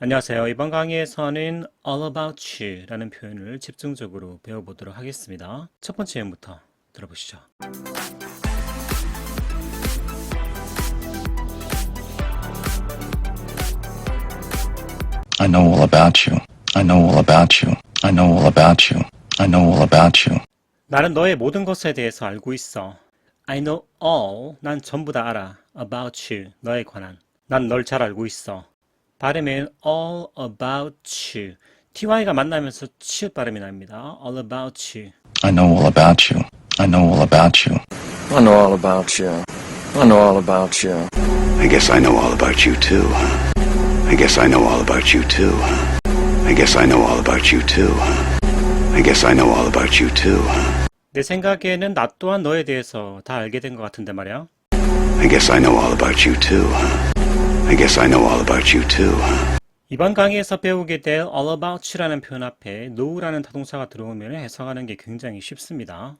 안녕하세요. 이번 강의에서는 all about you라는 표현을 집중적으로 배워보도록 하겠습니다. 첫 번째 예문부터 들어보시죠. I know all about you. I know all about you. I know all about you. I know all about you. 나는 너의 모든 것에 대해서 알고 있어. I know all. 난 전부 다 알아. about you. 너에 관한. 난 널 잘 알고 있어. 발음은 all about you. ty가 만나면서 치읓 발음이 납니다. all about you. I know all about you. I know all about you. I know all about you. I know all about you. I guess I know all about you too, huh? I guess I know all about you too, huh? I guess I know all about you too, huh? I guess I know all about you too, huh? 내 생각에는 나 또한 너에 대해서 다 알게 된 것 같은데 말이야. I guess I know all about you too, huh? I guess I know all about you too, huh? 이번 강의에서 배우게 될 all about you라는 표현 앞에 know라는 타동사가 들어오면 해석하는 게 굉장히 쉽습니다.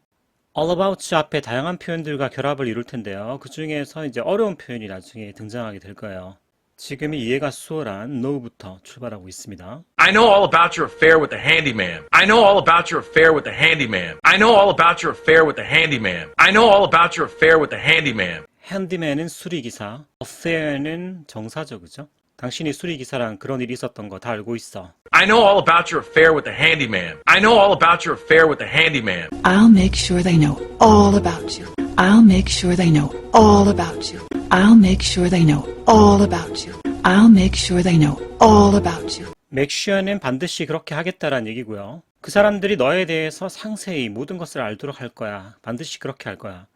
all about you 앞에 다양한 표현들과 결합을 이룰 텐데요. 그 중에서 이제 어려운 표현이 나중에 등장하게 될 거예요. 지금이 이해가 수월한 know부터 출발하고 있습니다. I know all about your affair with the handyman. I know all about your affair with the handyman. I know all about your affair with the handyman. I know all about your affair with the handyman. Handyman은 수리기사, affair는 정사죠, 그죠? 당신이 수리기사랑 그런 일이 있었던 거 다 알고 있어. I know all about your affair with the handyman. I know all about your affair with the handyman. I'll make sure they know all about you. I'll make sure they know all about you. I'll make sure they know all about you. I'll make sure they know all about you. 맥슈어는 반드시 그렇게 하겠다라는 얘기고요. 그 사람들이 너에 대해서 상세히 모든 것을 알도록 할 거야. 반드시 그렇게 할 거야.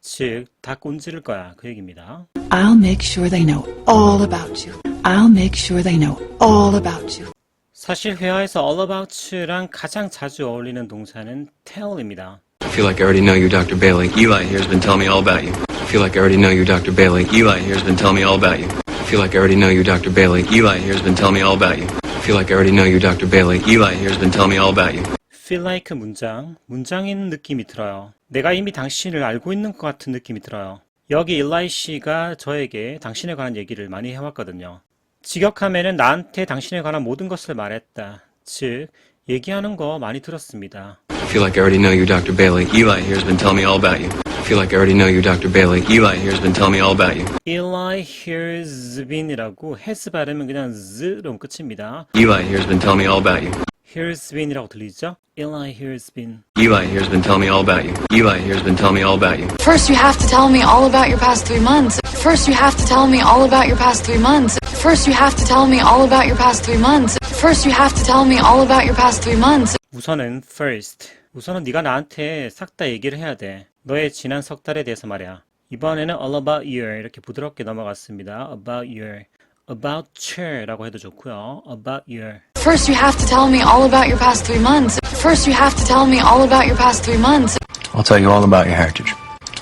즉, 다 꼰지를 거야. 그 얘기입니다. I'll make sure they know all about you. I'll make sure they know all about you. 사실 회화에서 all about you랑 가장 자주 어울리는 동사는 tell입니다. I feel like I already know you, Dr. Bailey. Eli here's been telling me all about you. I feel like I already know you, Dr. Bailey. Eli here's been telling me all about you. I feel like I already know you, Dr. Bailey. Eli here's been telling me all about you. I feel like I already know you, Dr. Bailey. Eli here's been telling me all about you. Feel like 문장, 문장인 느낌이 들어요. 내가 이미 당신을 알고 있는 것 같은 느낌이 들어요. 여기 일라이 씨가 저에게 당신에 관한 얘기를 많이 해왔거든요. 직역하면은 나한테 당신에 관한 모든 것을 말했다. 즉, 얘기하는 거 많이 들었습니다. I feel like I already know you, Dr. Bailey. Eli here's been telling me all about you. I feel like I already know you, Dr. Bailey. Eli here's been telling me all about you. Eli here's been이라고 has 발음은 그냥 z로 끝입니다. Eli here's been telling me all about you. here's been이라고 들리죠? Eli here's been. Eli here's been telling me all about you. Eli here's been telling me all about you. First, you have to tell me all about your past three months. First, you have to tell me all about your past three months. First, you have to tell me all about your past three months. First, you have to tell me all about your past three months. 우선은 first. 우선은 네가 나한테 싹 다 얘기를 해야 돼. 너의 지난 석 달에 대해서 말이야. 이번에는 all about your 이렇게 부드럽게 넘어갔습니다. about your. about you라고 해도 좋고요. about your. First, you have to tell me all about your past three months. First, you have to tell me all about your past three months. I'll tell you all about your heritage.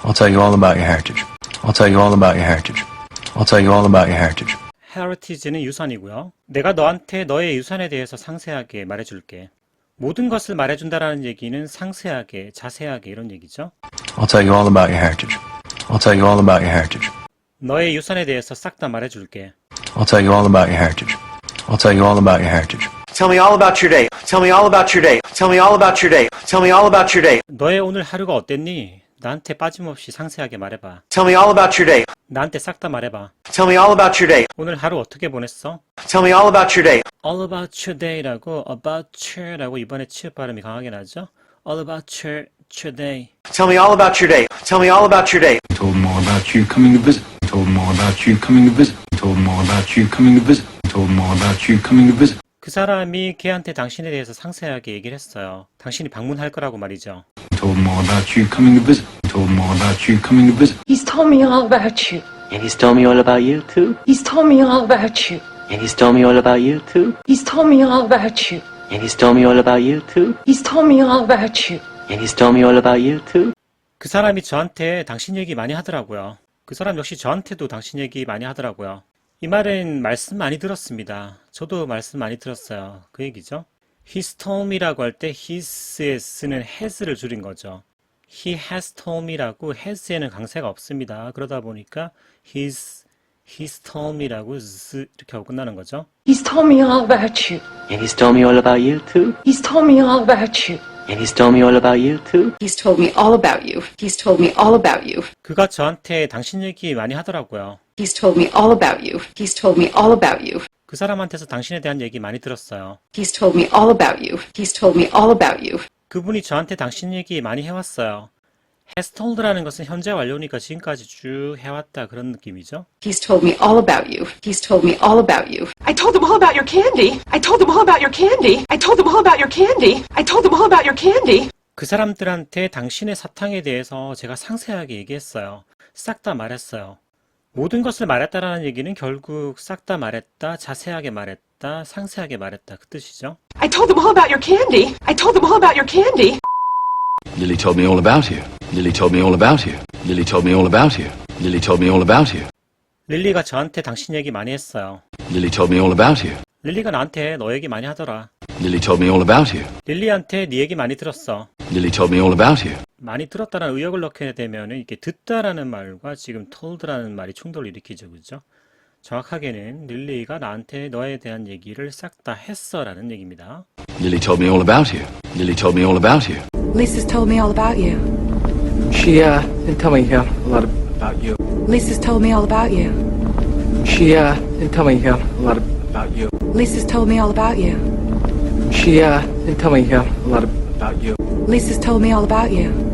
I'll tell you all about your heritage. I'll tell you all about your heritage. I'll tell you all about your heritage. heritage는 유산이고요. 내가 너한테 너의 유산에 대해서 상세하게 말해줄게. 모든 것을 말해준다라는 얘기는 상세하게, 자세하게 이런 얘기죠. I'll tell you all about your heritage. I'll tell you all about your heritage. 너의 유산에 대해서 싹 다 말해줄게. I'll tell you all about your heritage. I'll tell you all about your heritage. Tell me all about your day. Tell me all about your day. Tell me all about your day. Tell me all about your day. 너의 오늘 하루가 어땠니? 나한테 빠짐없이 상세하게 말해봐. Tell me all about your day. 나한테 싹 다 말해봐. Tell me all about your day. 오늘 하루 어떻게 보냈어? Tell me all about your day. All about your day라고 about you라고 이번에 치읓 발음이 강하게 나죠? All about your, your day. Tell me all about your day. Tell me all about your day. told them all about you coming to visit. told them all about you coming to visit. told them all about you coming to visit. Told them all about you coming to visit. 그 사람이 걔한테 당신에 대해서 상세하게 얘기를 했어요. 당신이 방문할 거라고 말이죠. told them all about you coming to visit. told them all about you coming to visit. He's told me all about you. And he's told me all about you too. He's told me all about you. And he's told me all about you too. He's told me all about you. And he's told me all about you too. He's told me all about you. And he's told me all about you too. 그 사람이 저한테 당신 얘기 많이 하더라고요. 그 사람 역시 저한테도 당신 얘기 많이 하더라고요. 이 말은 말씀 많이 들었습니다. 저도 말씀 많이 들었어요. 그 얘기죠. He's told me라고 할 때 his에 쓰는 has를 줄인 거죠. He has told me라고 has에는 강세가 없습니다. 그러다 보니까 his, me라고 z 이렇게 하고 끝나는 거죠. He's told me all about you. And he's told me all about you too. He's told me all about you. And he's told me all about you too. He's told me all about you. He's told me all about you. 그가 저한테 당신 얘기 많이 하더라고요. He's told me all about you. He's told me all about you. 그 사람한테서 당신에 대한 얘기 많이 들었어요. He's told me all about you. He's told me all about you. 그분이 저한테 당신 얘기 많이 해왔어요. has told라는 것은 현재 완료니까 지금까지 쭉 해왔다 그런 느낌이죠. He's told me all about you. He's told me all about you. I told them all about your candy. I told them all about your candy. I told them all about your candy. I told them all about your candy. 그 사람들한테 당신의 사탕에 대해서 제가 상세하게 얘기했어요. 싹 다 말했어요. 모든 것을 말했다라는 얘기는 결국 싹 다 말했다, 자세하게 말했다, 상세하게 말했다 그 뜻이죠. I told them all about your candy. I told them all about your candy. Lily told me all about you. Lily told me all about you. Lily told me all about you. Lily told me all about you. 릴리가 저한테 당신 얘기 많이 했어요. Lily told me all about you. 릴리가 나한테 너 얘기 많이 하더라. Lily told me all about you. 릴리한테 네 얘기 많이 들었어. Lily told me all about you. 많이 들었다는 의역을 넣게 되면 이게 듣다라는 말과 지금 told라는 말이 충돌을 일으키죠, 그죠? 정확하게는 릴리가 나한테 너에 대한 얘기를 싹 다 했어라는 얘기입니다. Lily told me all about you. Lily told me all about you. Lisa's told me all about you. She, uh, didn't tell me uh, a lot about you. Lisa's told me all about you. She, uh, didn't tell me uh, a lot about you. Lisa's told me all about you. She, uh, didn't tell me uh, a lot about you. Lisa's told me all about you.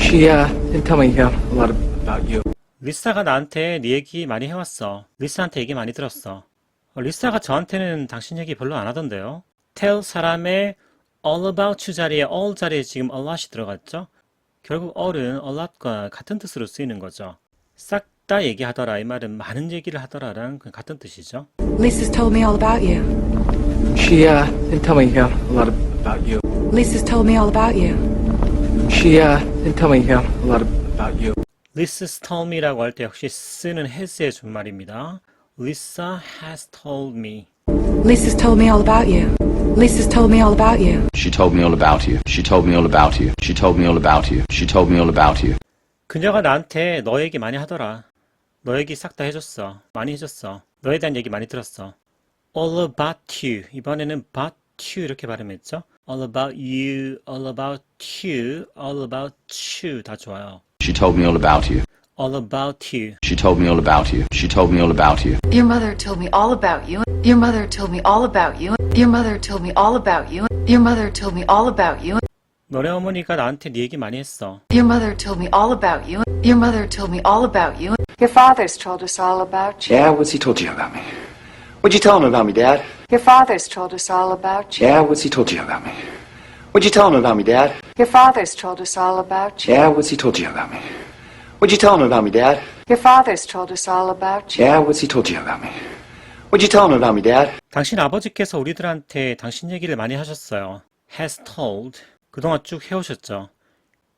She, uh, didn't tell me uh, a lot about you. 리사가 나한테 네 얘기 많이 해왔어. 리사한테 얘기 많이 들었어. 어, 리사가 저한테는 당신 얘기 별로 안 하던데요. tell 사람의 all about you 자리에 all 자리에 지금 a lot이 들어갔죠? 결국 all은 a lot과 같은 뜻으로 쓰이는 거죠. 싹 다 얘기하더라 이 말은 많은 얘기를 하더라랑 그 같은 뜻이죠. Lisa's told me all about you. She, uh, didn't tell me uh, a lot about you. Lisa's told me all about you. She, uh, didn't tell me uh, a lot about you. Lisa's told me라고 할 때 역시 쓰는 has의 준말입니다. Lisa has told me. Lisa's told me all about you. Lisa's told me all about you. She told me all about you. She told me all about you. She told me all about you. She told me all about you. 그녀가 나한테 너 얘기 많이 하더라. 너 얘기 싹 다 해줬어. 많이 해줬어. 너에 대한 얘기 많이 들었어. All about you. 이번에는 about you 이렇게 발음했죠. All about you, all about you, all about you 다 좋아요. She told me all about you. All about you. She told me all about you. She told me all about you. Your mother told me all about you. Your mother told me all about you. Your mother told me all about you. Your mother told me all about you. 너네 어머니가 나한테 네 얘기 많이 했어. Your mother told me all about you. Your mother told me all about you. Your father's told us all about you. Yeah, what's he told you about me? What'd you tell him about me, Dad? Your father's told us all about you. Yeah, what's he told you about me? What'd you tell him about me, Dad? Your father's told us all about you. Yeah, what's he told you about me? What'd you tell him about me, Dad? Your father's told us all about you. Yeah, what's he told you about me? What'd you tell him about me, Dad? 당신 아버지께서 우리들한테 당신 얘기를 많이 하셨어요. has told. 그동안 쭉 해오셨죠.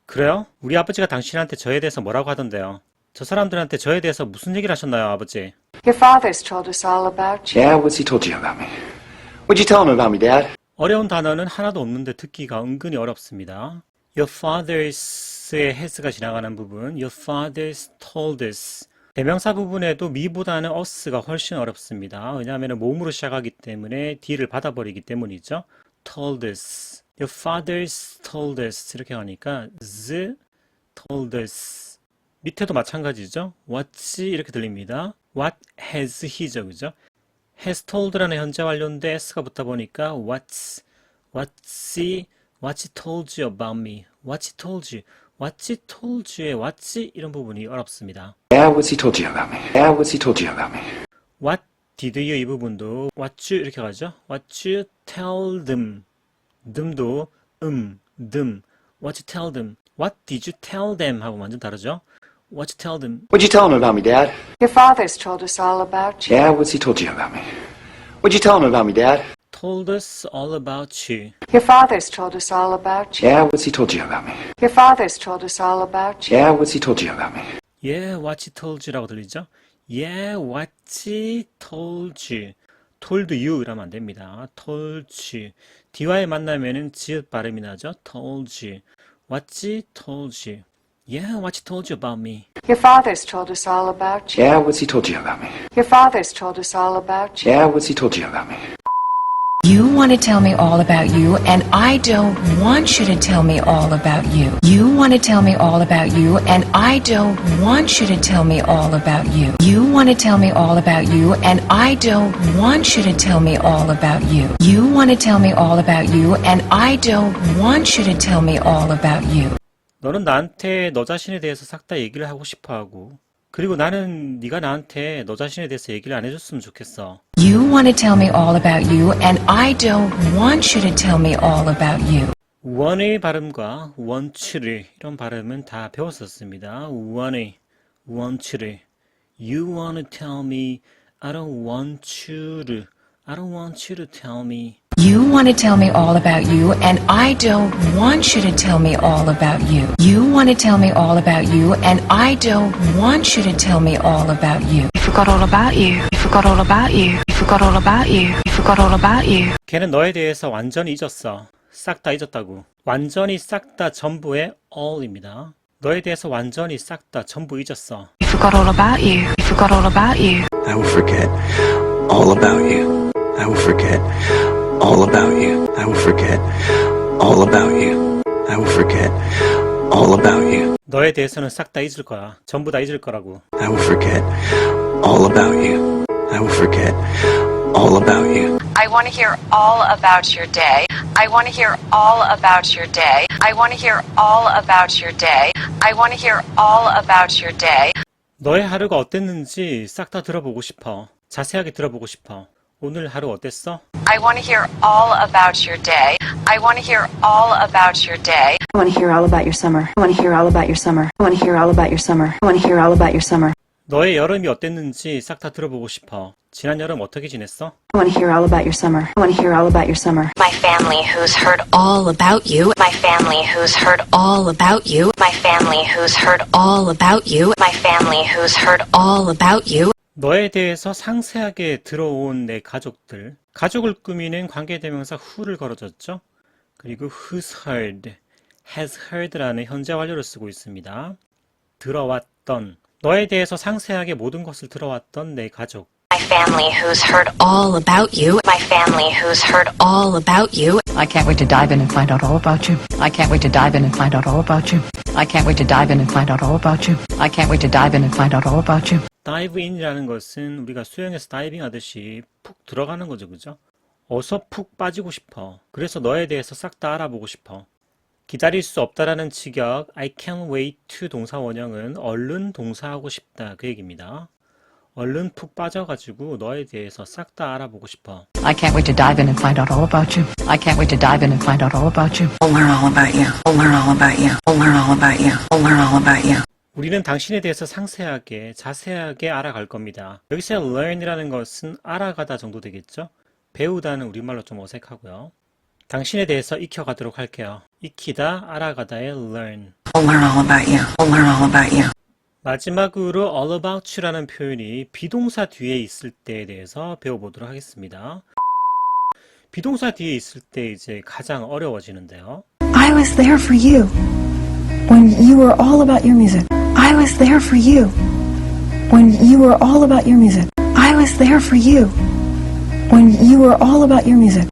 그래요? 우리 아버지가 당신한테 저에 대해서 뭐라고 하던데요? 저 사람들한테 저에 대해서 무슨 얘기를 하셨나요, 아버지? Your father's told us all about you. Yeah, what's he told you about me? What'd you tell him about me, Dad? 어려운 단어는 하나도 없는데 듣기가 은근히 어렵습니다. Your fathers의 has가 지나가는 부분, your fathers told us. 대명사 부분에도 me보다는 us가 훨씬 어렵습니다. 왜냐하면 몸으로 시작하기 때문에 d를 받아버리기 때문이죠. told us. Your fathers told us. 이렇게 가니까 z told us. 밑에도 마찬가지죠. what's 이렇게 들립니다. What has he죠. 그죠? has told라는 현재 완료인데 s가 붙다 보니까 what's what's he what's he told you about me what's he told you what's he told you의 what's 이런 부분이 어렵습니다. Yeah, what's he told you about me? Yeah, what's he told you about me? what did you 이 부분도 what you 이렇게 가죠. what you tell them them도 음, them what you tell them what did you tell them 하고 완전 다르죠. What you tell them What'd you tell him about me, Dad? Your father's told us all about you. Yeah, what's he told you about me? What'd you tell him about me, Dad? told us all about you Your father's told us all about you. Yeah, what's he told you about me? Your father's told us all about you. Yeah, what's he told you about me? Yeah, what he told you라고 들리죠? Yeah, what he told you. told you 이러면 안 됩니다. told you. D와의 만나면은 지읒 발음이 나죠? told you. what he told you. Yeah, what you told you about me. Your father's told us all about you. Yeah, what's he told you about me? Your father's told us all about you. Yeah, what's he told you about me? You want to tell me all about you, and I don't want you to tell me all about you. You want to tell me all about you, and I don't want you to tell me all about you. You want to tell me all about you, and I don't want you to tell me all about you. You want to tell me all about you, and I don't want you to tell me all about you. 너는 나한테 너 자신에 대해서 싹 다 얘기를 하고 싶어 하고 그리고 나는 네가 나한테 너 자신에 대해서 얘기를 안 해줬으면 좋겠어. You want to tell me all about you, and I don't want you to tell me all about you. 원의 발음과 원츠를 이런 발음은 다 배웠었습니다. 원의 원츠를 You wanna tell me I don't want you to I don't want you to tell me You want to tell me all about you, and I don't want you to tell me all about you. You want to tell me all about you, and I don't want you to tell me all about you. I forgot all about you. I forgot all about you. I forgot all about you. I forgot all about you. 걔는 너에 대해서 완전히 잊었어. 싹 다 잊었다고. 완전히 싹 다 전부의 all입니다. 너에 대해서 완전히 싹 다 전부 잊었어. I forgot all about you. I forgot all about you. I will forget all about you. I will forget All about you. I will forget all about you. I will forget all about you. 너에 대해서는 싹 다 잊을 거야. 전부 다 잊을 거라고. I will forget all about you. I will forget all about you. I want to hear all about your day. I want to hear all about your day. I want to hear all about your day. I want to hear all about your day. 너의 하루가 어땠는지 싹 다 들어보고 싶어. 자세하게 들어보고 싶어. 오늘 하루 어땠어? I want to hear all about your day. I want to hear all about your day. I want to hear all about your summer. I want to hear all about your summer. I want to hear all about your summer. I want to hear all about your summer. 너의 여름이 어땠는지 싹 다 들어보고 싶어. 지난 여름 어떻게 지냈어? I want to hear all about your summer. I want to hear all about your summer. My family who's heard all about you. My family who's heard all about you. My family who's heard all about you. My family who's heard all about you. 너에 대해서 상세하게 들어온 내 가족들. 가족을 꾸미는 관계대명사 who를 걸어줬죠. 그리고 who's heard, has heard라는 현재 완료를 쓰고 있습니다. 들어왔던, 너에 대해서 상세하게 모든 것을 들어왔던 내 가족. My family who's heard all about you. My family who's heard all about you. I can't wait to dive in and find out all about you. I can't wait to dive in and find out all about you. I can't wait to dive in and find out all about you. I can't wait to dive in and find out all about you. dive in이라는 것은 우리가 수영에서 다이빙 하듯이 푹 들어가는 거죠, 그죠? 어서 푹 빠지고 싶어. 그래서 너에 대해서 싹 다 알아보고 싶어. 기다릴 수 없다라는 직역 I can't wait to 동사 원형은 얼른 동사하고 싶다 그 얘기입니다. 얼른 푹 빠져가지고 너에 대해서 싹 다 알아보고 싶어. I can't wait to dive in and find out all about you. I can't wait to dive in and find out all about you. I'll learn all about you. I'll learn all about you. I'll learn all about you. I'll learn all about you. 우리는 당신에 대해서 상세하게, 자세하게 알아갈 겁니다. 여기서 learn이라는 것은 알아가다 정도 되겠죠? 배우다는 우리말로 좀 어색하고요. 당신에 대해서 익혀가도록 할게요. 익히다, 알아가다의 learn. I'll learn all about you. I'll learn all about you. 마지막으로 all about you라는 표현이 비동사 뒤에 있을 때에 대해서 배워보도록 하겠습니다. 비동사 뒤에 있을 때 이제 가장 어려워지는데요. I was there for you when you were all about your music. I was there for you when you were all about your music. I was there for you when you were all about your music.